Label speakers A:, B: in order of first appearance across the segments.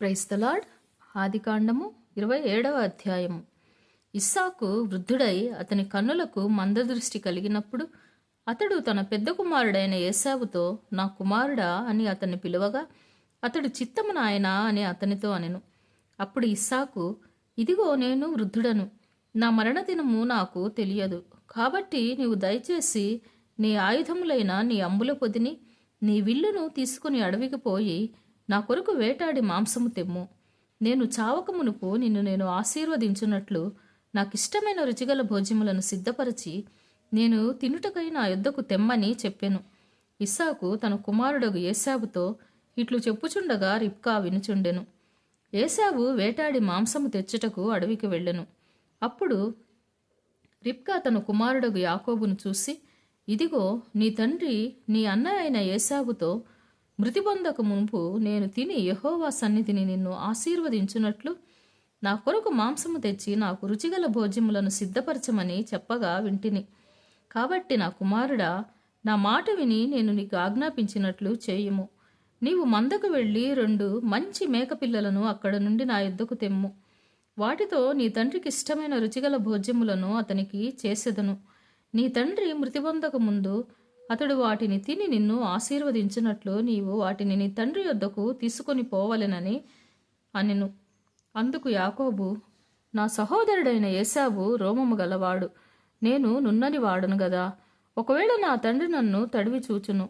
A: క్రైస్తలాడ్ ఆదికాండము ఇరవై ఏడవ అధ్యాయము. ఇస్సాకు వృద్ధుడై అతని కన్నులకు మందదృష్టి కలిగినప్పుడు అతడు తన పెద్ద కుమారుడైన ఏసావుతో నా కుమారుడా అని అతన్ని పిలువగా అతడు చిత్తము నాయనా అని అతనితో అనెను. అప్పుడు ఇస్సాకు ఇదిగో నేను వృద్ధుడను. నా మరణదినము నాకు తెలియదు. కాబట్టి నీవు దయచేసి నీ ఆయుధములైన నీ అంబుల పొదిని నీ విల్లును తీసుకుని అడవికి పోయి నా కొరకు వేటాడి మాంసము తెమ్ము. నేను చావక మునుపు నిన్ను నేను ఆశీర్వదించున్నట్లు నాకిష్టమైన రుచిగల భోజ్యములను సిద్ధపరిచి నేను తినుటకై నా యొద్దకు తెమ్మని చెప్పాను. ఇస్సాకు తన కుమారుడగు ఏసాబుతో ఇట్లు చెప్పుచుండగా రిప్కా వినుచుండెను. ఏసాబు వేటాడి మాంసము తెచ్చుటకు అడవికి వెళ్ళెను. అప్పుడు రిప్కా తన కుమారుడగు యాకోబును చూసి ఇదిగో నీ తండ్రి నీ అన్న అయిన ఏసాబుతో మృతి పొందక మునుపు నేను తిని యహోవా సన్నిధిని నిన్ను ఆశీర్వదించున్నట్లు నా కొరకు మాంసము తెచ్చి నాకు రుచిగల భోజ్యములను సిద్ధపరచమని చెప్పగా వింటిని. కాబట్టి నా కుమారుడా నా మాట విని నేను నీకు ఆజ్ఞాపించినట్లు చేయుము. నీవు మందకు వెళ్ళి రెండు మంచి మేకపిల్లలను అక్కడ నుండి నా ఎద్దుకు తెమ్ము. వాటితో నీ తండ్రికి ఇష్టమైన రుచిగల భోజ్యములను అతనికి చేసెదను. నీ తండ్రి మృతి పొందక ముందు అతడు వాటిని తిని నిన్ను ఆశీర్వదించినట్లు నీవు వాటిని నీ తండ్రి యొద్దకు తీసుకొని పోవలెనని అనెను. అందుకు యాకోబు నా సహోదరుడైన ఏసావు రోమము గలవాడు. నేను నున్నని వాడును గదా. ఒకవేళ నా తండ్రి నన్ను తడివి చూచును.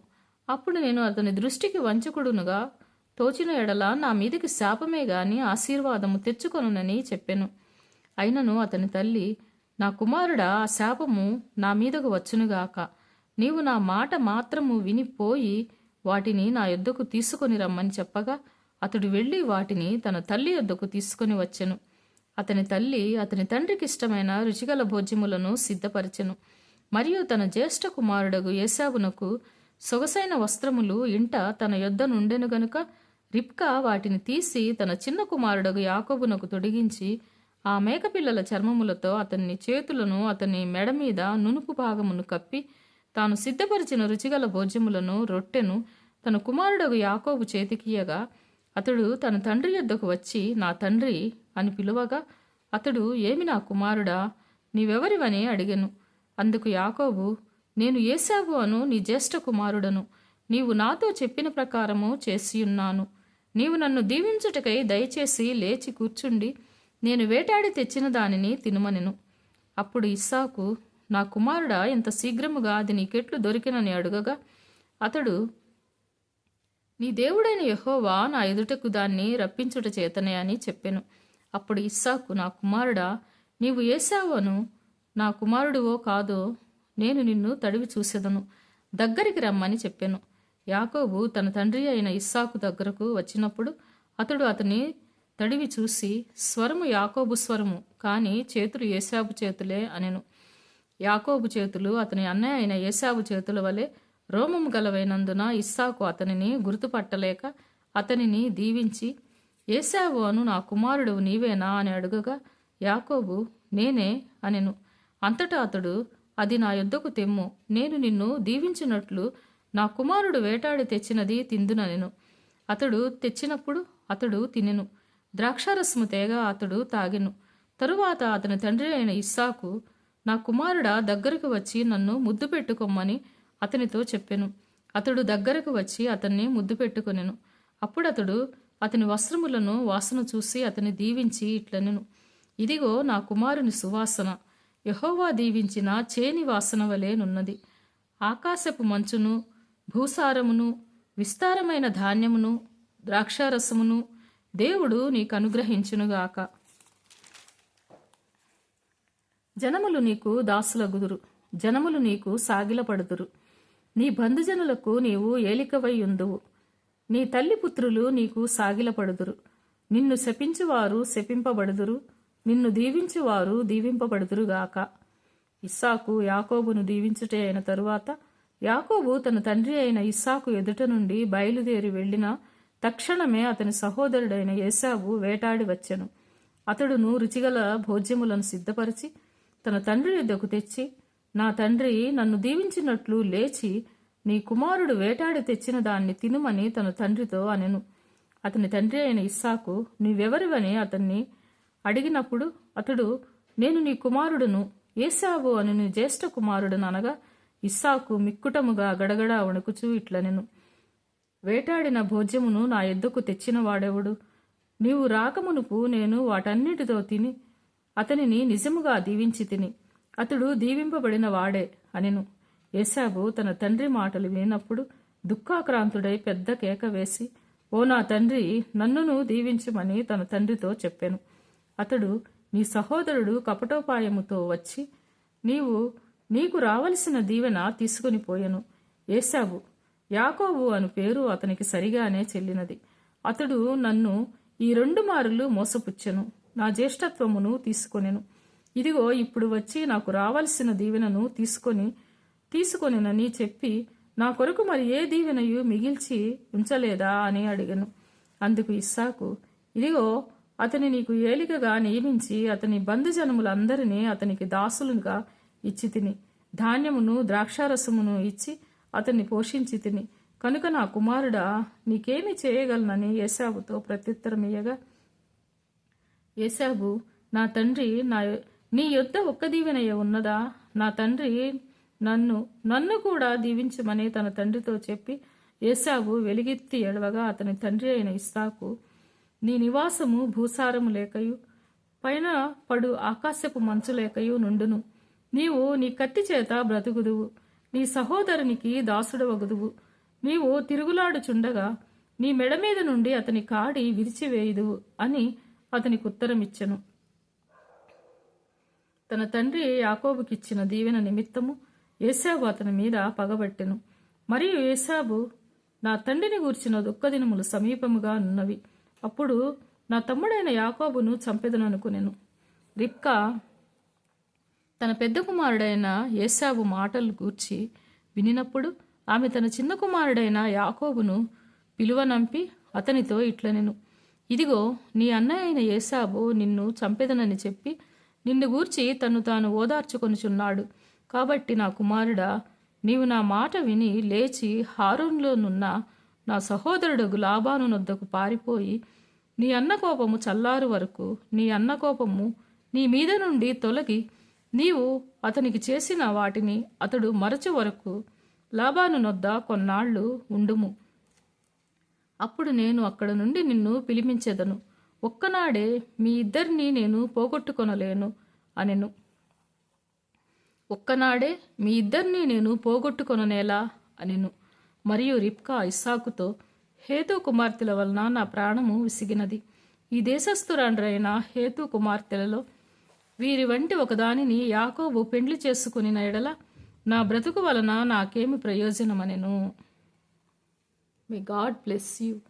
A: అప్పుడు నేను అతని దృష్టికి వంచకుడునుగా. తోచిన ఎడల నా మీదకి శాపమే గాని ఆశీర్వాదము తెచ్చుకొనునని చెప్పెను. అయినను అతని తల్లి నా కుమారుడా ఆ శాపము నా మీదకు వచ్చునుగాక. నీవు నా మాట మాత్రము వినిపోయి వాటిని నా యొద్దకు తీసుకొని రమ్మని చెప్పగా అతడు వెళ్ళి వాటిని తన తల్లి యొద్దకు తీసుకొని వచ్చెను. అతని తల్లి అతని తండ్రికి ఇష్టమైన రుచిగల భోజ్యములను సిద్ధపరచెను. మరియు తన జ్యేష్ఠ కుమారుడగు ఏసావునకు సొగసైన వస్త్రములు ఇంట తన యొద్ద నుండెను గనుక రిప్కా వాటిని తీసి తన చిన్న కుమారుడగు యాకోబునకు తొడిగించి ఆ మేకపిల్లల చర్మములతో అతని చేతులను అతని మెడ మీద నునుపు భాగమును కప్పి తాను సిద్ధపరిచిన రుచిగల భోజ్యములను రొట్టెను తన కుమారుడగు యాకోబు చేతికియగా అతడు తన తండ్రి యొద్దకు వచ్చి నా తండ్రి అని పిలువగా అతడు ఏమి నా కుమారుడా? నీవెవరివని అడిగను. అందుకు యాకోబు నేను ఏసావు అను నీ జ్యేష్ఠ కుమారుడను. నీవు నాతో చెప్పిన ప్రకారము చేసియున్నాను. నీవు నన్ను దీవించుటకై దయచేసి లేచి కూర్చుండి. నేను వేటాడి తెచ్చిన దానిని తినుమనెను. అప్పుడు ఇస్సాకు నా కుమారుడా ఇంత శీఘ్రముగా అది నీకెట్లు దొరికినని అడుగగా. అతడు నీ దేవుడైన యహోవా నా ఎదుటకు దాన్ని రప్పించుట చేతనే అని చెప్పాను. అప్పుడు ఇస్సాకు నా కుమారుడా నీవు ఏసావను నా కుమారుడువో కాదో నేను నిన్ను తడివి చూసేదను. దగ్గరికి రమ్మని చెప్పాను. యాకోబు తన తండ్రి అయిన ఇస్సాకు దగ్గరకు వచ్చినప్పుడు అతడు అతని తడివి చూసి స్వరము యాకోబు స్వరము కానీ చేతులు ఏసాబు చేతులే అనెను. యాకోబు చేతులు అతని అన్నయ్య అయిన ఏసాబు చేతుల వలె రోమము గలవైనందున ఇస్సాకు అతనిని గుర్తుపట్టలేక అతనిని దీవించి ఏసావు అను నా కుమారుడు నీవేనా అని అడుగగా యాకోబు నేనే అనెను. అంతటా అతడు అది నా యొద్దకు తెమ్ము. నేను నిన్ను దీవించినట్లు నా కుమారుడు వేటాడి తెచ్చినది తిందుననెను. అతడు తెచ్చినప్పుడు అతడు తినెను. ద్రాక్షారసము తేగా అతడు తాగెను. తరువాత అతని తండ్రి అయిన ఇస్సాకు నా కుమారుడా దగ్గరకు వచ్చి నన్ను ముద్దు పెట్టుకోమని అతనితో చెప్పెను. అతడు దగ్గరకు వచ్చి అతన్ని ముద్దు పెట్టుకొనెను. అప్పుడు అతడు అతని వస్త్రములను వాసన చూసి అతని దీవించి ఇట్లనెను. ఇదిగో నా కుమారుని సువాసన. యహోవా దీవించిన చేని వాసన వలెనున్నది ఆకాశపు మంచును భూసారమును విస్తారమైన ధాన్యమును ద్రాక్షారసమును దేవుడు నీకు అనుగ్రహించునుగాక జనములు నీకు దాసులగుదురు. జనములు నీకు సాగిలపడుదురు. నీ బంధుజనులకు నీవు ఏలికవై ఉందువు నీ తల్లి పుత్రులు నీకు సాగిలపడుదురు. నిన్ను శపించువారు శపింపబడుదురు. నిన్ను దీవించువారు దీవింపబడుదురుగాక ఇస్సాకు యాకోబును దీవించుటే అయిన తరువాత యాకోబు తన తండ్రి అయిన ఇస్సాకు ఎదుట నుండి బయలుదేరి వెళ్ళిన తక్షణమే అతని సహోదరుడైన ఏసావు వేటాడి వచ్చెను. అతడును రుచిగల భోజ్యములను సిద్ధపరిచి తన తండ్రి యొద్దకు తెచ్చి నా తండ్రి నన్ను దీవించినట్లు లేచి నీ కుమారుడు వేటాడి తెచ్చిన దాన్ని తినుమని తన తండ్రితో అనెను. అతని తండ్రి అయిన ఇస్సాకు నీవెవరివని అతన్ని అడిగినప్పుడు అతడు నేను నీ కుమారుడును ఏసావు అని నీ జ్యేష్ఠ కుమారుడును అనగా ఇస్సాకు మిక్కుటముగా గడగడ వణుకుచూ ఇట్లనెను. వేటాడిన భోజ్యమును నా ఎద్దుకు తెచ్చిన వాడెవడు? నీవు రాకమునుపు నేను వాటన్నిటితో తిని అతనిని నిజముగా దీవించి తిని అతడు దీవింపబడిన వాడే అనెను. ఏసాబు తన తండ్రి మాటలు వినప్పుడు దుఃఖాక్రాంతుడై పెద్ద కేక వేసి ఓ నా తండ్రి నన్నును దీవించమని తన తండ్రితో చెప్పాను. అతడు నీ సహోదరుడు కపటోపాయముతో వచ్చి నీవు నీకు రావలసిన దీవెన తీసుకుని పోయెను. ఏసాబు యాకోబు అను పేరు అతనికి సరిగానే చెల్లినది. అతడు నన్ను ఈ రెండు మారులు మోసపుచ్చెను. నా జ్యేష్ఠత్వమును తీసుకొనెను. ఇదిగో ఇప్పుడు వచ్చి నాకు రావలసిన దీవెనను తీసుకొని తీసుకొనినని చెప్పి నా కొరకు మరి ఏ దీవెనయు మిగిల్చి ఉంచలేదా అని అడిగను. అందుకు ఇస్సాకు ఇదిగో అతని నీకు ఏలికగా నియమించి అతని బంధుజనములందరినీ అతనికి దాసులుగా ఇచ్చి తిని ధాన్యమును ద్రాక్షారసమును ఇచ్చి అతన్ని పోషించి తిని కనుక నా కుమారుడా నీకేమి చేయగలనని ఏసాబుతో ప్రత్యుత్తరమియ్యగా ఏసాబు నా తండ్రి నా నీ యొద్ద ఒక్క దీవెనయ్య ఉన్నదా? నా తండ్రి నన్ను నన్ను కూడా దీవించమని తన తండ్రితో చెప్పి ఏసాబు వెలిగెత్తి ఎడవగా అతని తండ్రి అయిన ఇస్సాకు నీ నివాసము భూసారము లేకయు పైన పడు ఆకాశపు మంచు లేకయు నుండును. నీవు నీ కత్తి చేత బ్రతుకుదువు నీ సహోదరునికి దాసుడవగుదువు. నీవు తిరుగులాడుచుండగా నీ మెడ మీద నుండి అతని కాడి విరిచివేయుదువు అని అతనికి ఉత్తరం ఇచ్చెను తన తండ్రి యాకోబుకిచ్చిన దీవెన నిమిత్తము ఏసాబు అతని మీద పగబట్టెను. మరియు ఏసాబు నా తండ్రిని గూర్చిన దుఃఖదినములు సమీపముగా ఉన్నవి అప్పుడు నా తమ్ముడైన యాకోబును చంపెదననుకునెను రిప్కా తన పెద్ద కుమారుడైన ఏసాబు మాటలు గూర్చి వినినప్పుడు ఆమె తన చిన్న కుమారుడైన యాకోబును పిలువనంపి అతనితో ఇట్లనెను. ఇదిగో నీ అన్నయ్య అయిన ఏసాబు నిన్ను చంపెదనని చెప్పి నిన్ను గూర్చి తను తాను ఓదార్చుకొనుచున్నాడు. కాబట్టి నా కుమారుడా నీవు నా మాట విని లేచి హారూన్లోనున్న నా సహోదరుడు లాబాను నొద్దకు పారిపోయి నీ అన్న కోపము చల్లారు వరకు నీ అన్న కోపము నీ మీద నుండి తొలగి నీవు అతనికి చేసిన వాటిని అతడు మరచు వరకు లాబాను నొద్ద కొన్నాళ్ళు ఉండుము. అప్పుడు నేను అక్కడ నుండి నిన్ను పిలిపించెదను. ఒక్కనాడే మీ ఇద్దరిని నేను పోగొట్టుకొనలేను అనెను. ఒక్కనాడే మీ ఇద్దరిని నేను పోగొట్టుకొననేలా అనెను. మరియు రిప్కా ఇస్సాకుతో హేతు కుమార్తెల వలన నా ప్రాణము విసిగినది. ఈ దేశస్థురాండ్రైన హేతు కుమార్తెలలో వీరి వంటి ఒకదానిని యాకోబు పెండ్లి చేసుకుని ఎడల నా బ్రతుకు వలన నాకేమి ప్రయోజనమనెను. May God bless you.